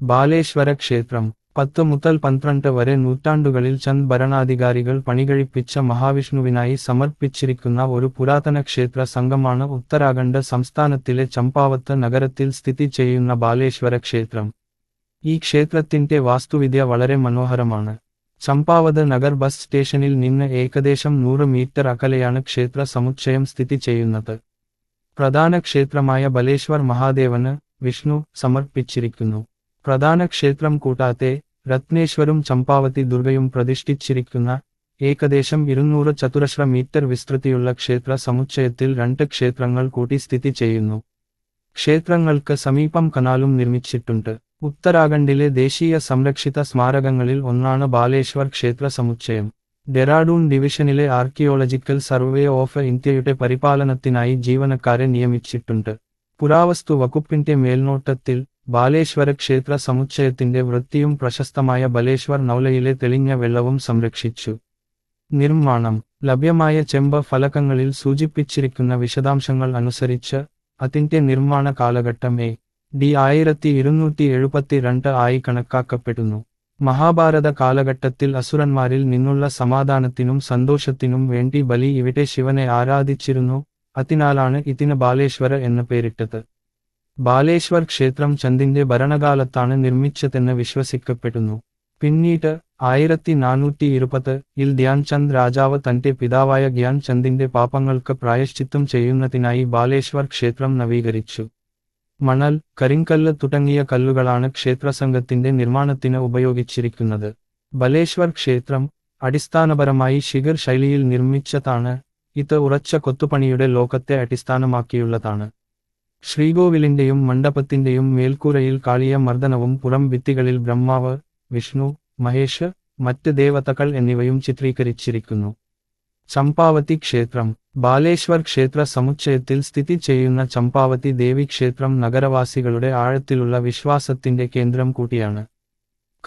ബാലേശ്വര ക്ഷേത്രം പത്ത് മുതൽ പന്ത്രണ്ട് വരെ നൂറ്റാണ്ടുകളിൽ ചന്ദ് ഭരണാധികാരികൾ പണികഴിപ്പിച്ച മഹാവിഷ്ണുവിനായി സമർപ്പിച്ചിരിക്കുന്ന ഒരു പുരാതന ക്ഷേത്ര സംഘമാണ് ഉത്തരാഖണ്ഡ് സംസ്ഥാനത്തിലെ ചമ്പാവത്ത് നഗരത്തിൽ സ്ഥിതി ചെയ്യുന്ന ബാലേശ്വര ക്ഷേത്രം ഈ ക്ഷേത്രത്തിന്റെ വാസ്തുവിദ്യ വളരെ മനോഹരമാണ്. ചമ്പാവത് നഗർ ബസ് സ്റ്റേഷനിൽ നിന്ന് ഏകദേശം നൂറ് മീറ്റർ അകലെയാണ് ക്ഷേത്ര സമുച്ചയം സ്ഥിതി ചെയ്യുന്നത്. പ്രധാന ക്ഷേത്രമായ ബലേശ്വർ മഹാദേവന് വിഷ്ണു സമർപ്പിച്ചിരിക്കുന്നു. പ്രധാന ക്ഷേത്രം കൂടാതെ രത്നേശ്വരും ചമ്പാവതി ദുർഗയും പ്രതിഷ്ഠിച്ചിരിക്കുന്ന ഏകദേശം ഇരുന്നൂറ് ചതുരശ്ര മീറ്റർ വിസ്തൃതിയുള്ള ക്ഷേത്ര സമുച്ചയത്തിൽ രണ്ട് ക്ഷേത്രങ്ങൾ കൂടി സ്ഥിതി ചെയ്യുന്നു. ക്ഷേത്രങ്ങൾക്ക് സമീപം കനാലും നിർമ്മിച്ചിട്ടുണ്ട്. ഉത്തരാഖണ്ഡിലെ ദേശീയ സംരക്ഷിത സ്മാരകങ്ങളിൽ ഒന്നാണ് ബാലേശ്വർ ക്ഷേത്ര സമുച്ചയം. ഡെറാഡൂൺ ഡിവിഷനിലെ ആർക്കിയോളജിക്കൽ സർവേ ഓഫ് ഇന്ത്യയുടെ പരിപാലനത്തിനായി ജീവനക്കാരെ നിയമിച്ചിട്ടുണ്ട്. പുരാവസ്തു വകുപ്പിന്റെ മേൽനോട്ടത്തിൽ ബാലേശ്വര ക്ഷേത്ര സമുച്ചയത്തിന്റെ വൃത്തിയും പ്രശസ്തമായ ബലേശ്വർ നൗലയിലെ തെളിഞ്ഞ വെള്ളവും സംരക്ഷിച്ചു. നിർമ്മാണം. ലഭ്യമായ ചെമ്പ ഫലകങ്ങളിൽ സൂചിപ്പിച്ചിരിക്കുന്ന വിശദാംശങ്ങൾ അനുസരിച്ച് അതിന്റെ നിർമ്മാണ കാലഘട്ടം എ. ഡി. ആയിരത്തി ഇരുന്നൂറ്റി എഴുപത്തിരണ്ട് ആയി കണക്കാക്കപ്പെടുന്നു. മഹാഭാരത കാലഘട്ടത്തിൽ അസുരന്മാരിൽ നിന്നുള്ള സമാധാനത്തിനും സന്തോഷത്തിനും വേണ്ടി ബലി ഇവിടെ ശിവനെ ആരാധിച്ചിരുന്നു. അതിനാലാണ് ഇതിന് ബാലേശ്വര എന്ന് പേരിട്ടത്. ബാലേശ്വർ ക്ഷേത്രം ചന്ദിന്റെ ഭരണകാലത്താണ് നിർമ്മിച്ചതെന്ന് വിശ്വസിക്കപ്പെടുന്നു. പിന്നീട് ആയിരത്തി നാനൂറ്റി ഇരുപത് ഇൽ ധ്യാൻ ചന്ദ് രാജാവ് തന്റെ പിതാവായ ഗ്യാൻ ചന്ദിന്റെ പാപങ്ങൾക്ക് പ്രായശ്ചിത്തം ചെയ്യുന്നതിനായി ബാലേശ്വർ ക്ഷേത്രം നവീകരിച്ചു. മണൽ കരിങ്കല്ല് തുടങ്ങിയ കല്ലുകളാണ് ക്ഷേത്രസംഘത്തിന്റെ നിർമ്മാണത്തിന് ഉപയോഗിച്ചിരിക്കുന്നത്. ബലേശ്വർ ക്ഷേത്രം അടിസ്ഥാനപരമായി ശിഖർ ശൈലിയിൽ നിർമ്മിച്ചതാണ്. ഇത് ഉറച്ച കൊത്തുപണിയുടെ ലോകത്തെ അടിസ്ഥാനമാക്കിയുള്ളതാണ്. ശ്രീകോവിലിന്റെയും മണ്ഡപത്തിന്റെയും മേൽക്കൂരയിൽ കാളിയ മർദ്ദനവും പുറം ഭിത്തികളിൽ ബ്രഹ്മാവ് വിഷ്ണു മഹേഷ് മറ്റ് ദേവതകൾ എന്നിവയും ചിത്രീകരിച്ചിരിക്കുന്നു. ചമ്പാവതി ക്ഷേത്രം. ബാലേശ്വർ ക്ഷേത്ര സമുച്ചയത്തിൽ സ്ഥിതി ചെയ്യുന്ന ചമ്പാവതി ദേവി ക്ഷേത്രം നഗരവാസികളുടെ ആഴത്തിലുള്ള വിശ്വാസത്തിന്റെ കേന്ദ്രം കൂടിയാണ്.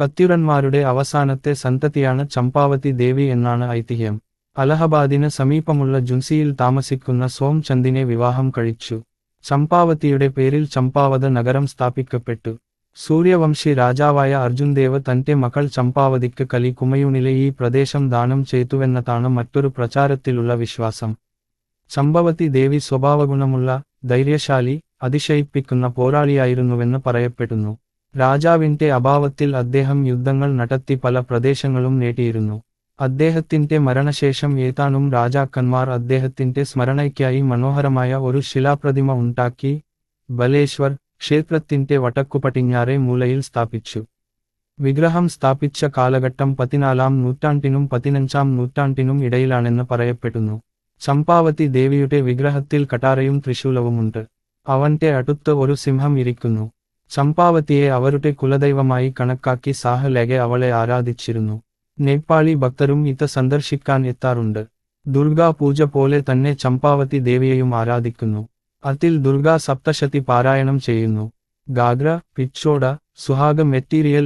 കത്യുരന്മാരുടെ അവസാനത്തെ സന്തതിയാണ് ചമ്പാവതി ദേവി എന്നാണ് ഐതിഹ്യം. അലഹബാദിന് സമീപമുള്ള ജുൻസിയിൽ താമസിക്കുന്ന സോം ചന്ദിനെ വിവാഹം കഴിച്ചു. ചമ്പാവതിയുടെ പേരിൽ ചമ്പാവത നഗരം സ്ഥാപിക്കപ്പെട്ടു. സൂര്യവംശി രാജാവായ അർജുൻദേവ് തന്റെ മകൾ ചമ്പാവതിക്ക് കലി കുമയൂണിലെ ഈ പ്രദേശം ദാനം ചെയ്തുവെന്നതാണ് മറ്റൊരു പ്രചാരത്തിലുള്ള വിശ്വാസം. ചമ്പവതി ദേവി സ്വഭാവഗുണമുള്ള ധൈര്യശാലി അതിശയിപ്പിക്കുന്ന പോരാളിയായിരുന്നുവെന്ന് പറയപ്പെടുന്നു. രാജാവിന്റെ അഭാവത്തിൽ അദ്ദേഹം യുദ്ധങ്ങൾ നടത്തി പല പ്രദേശങ്ങളും നേടിയിരുന്നു. അദ്ദേഹത്തിന്റെ മരണശേഷം ഏതാനും രാജാക്കന്മാർ അദ്ദേഹത്തിന്റെ സ്മരണയ്ക്കായി മനോഹരമായ ഒരു ശിലാപ്രതിമ ഉണ്ടാക്കി ബലേശ്വർ ക്ഷേത്രത്തിന്റെ വടക്കു പടിഞ്ഞാറെ മൂലയിൽ സ്ഥാപിച്ചു. വിഗ്രഹം സ്ഥാപിച്ച കാലഘട്ടം പതിനാലാം നൂറ്റാണ്ടിനും പതിനഞ്ചാം നൂറ്റാണ്ടിനും ഇടയിലാണെന്ന് പറയപ്പെടുന്നു. ചമ്പാവതി ദേവിയുടെ വിഗ്രഹത്തിൽ കട്ടാരയും ത്രിശൂലവുമുണ്ട്. അവന്റെ അടുത്ത് ഒരു സിംഹം ഇരിക്കുന്നു. ചമ്പാവതിയെ അവരുടെ കുലദൈവമായി കണക്കാക്കി സാഹലേഖ അവളെ ആരാധിച്ചിരുന്നു. നേപ്പാളി ഭക്തരും ഇത് സന്ദർശിക്കാൻ എത്താറുണ്ട്. ദുർഗാ പൂജ പോലെ തന്നെ ചമ്പാവതി ദേവിയെയും ആരാധിക്കുന്നു. അതിൽ ദുർഗാ സപ്തശതി പാരായണം ചെയ്യുന്നു. ഗാഗ്ര പിച്ചോട സുഹാഗ മെറ്റീരിയൽ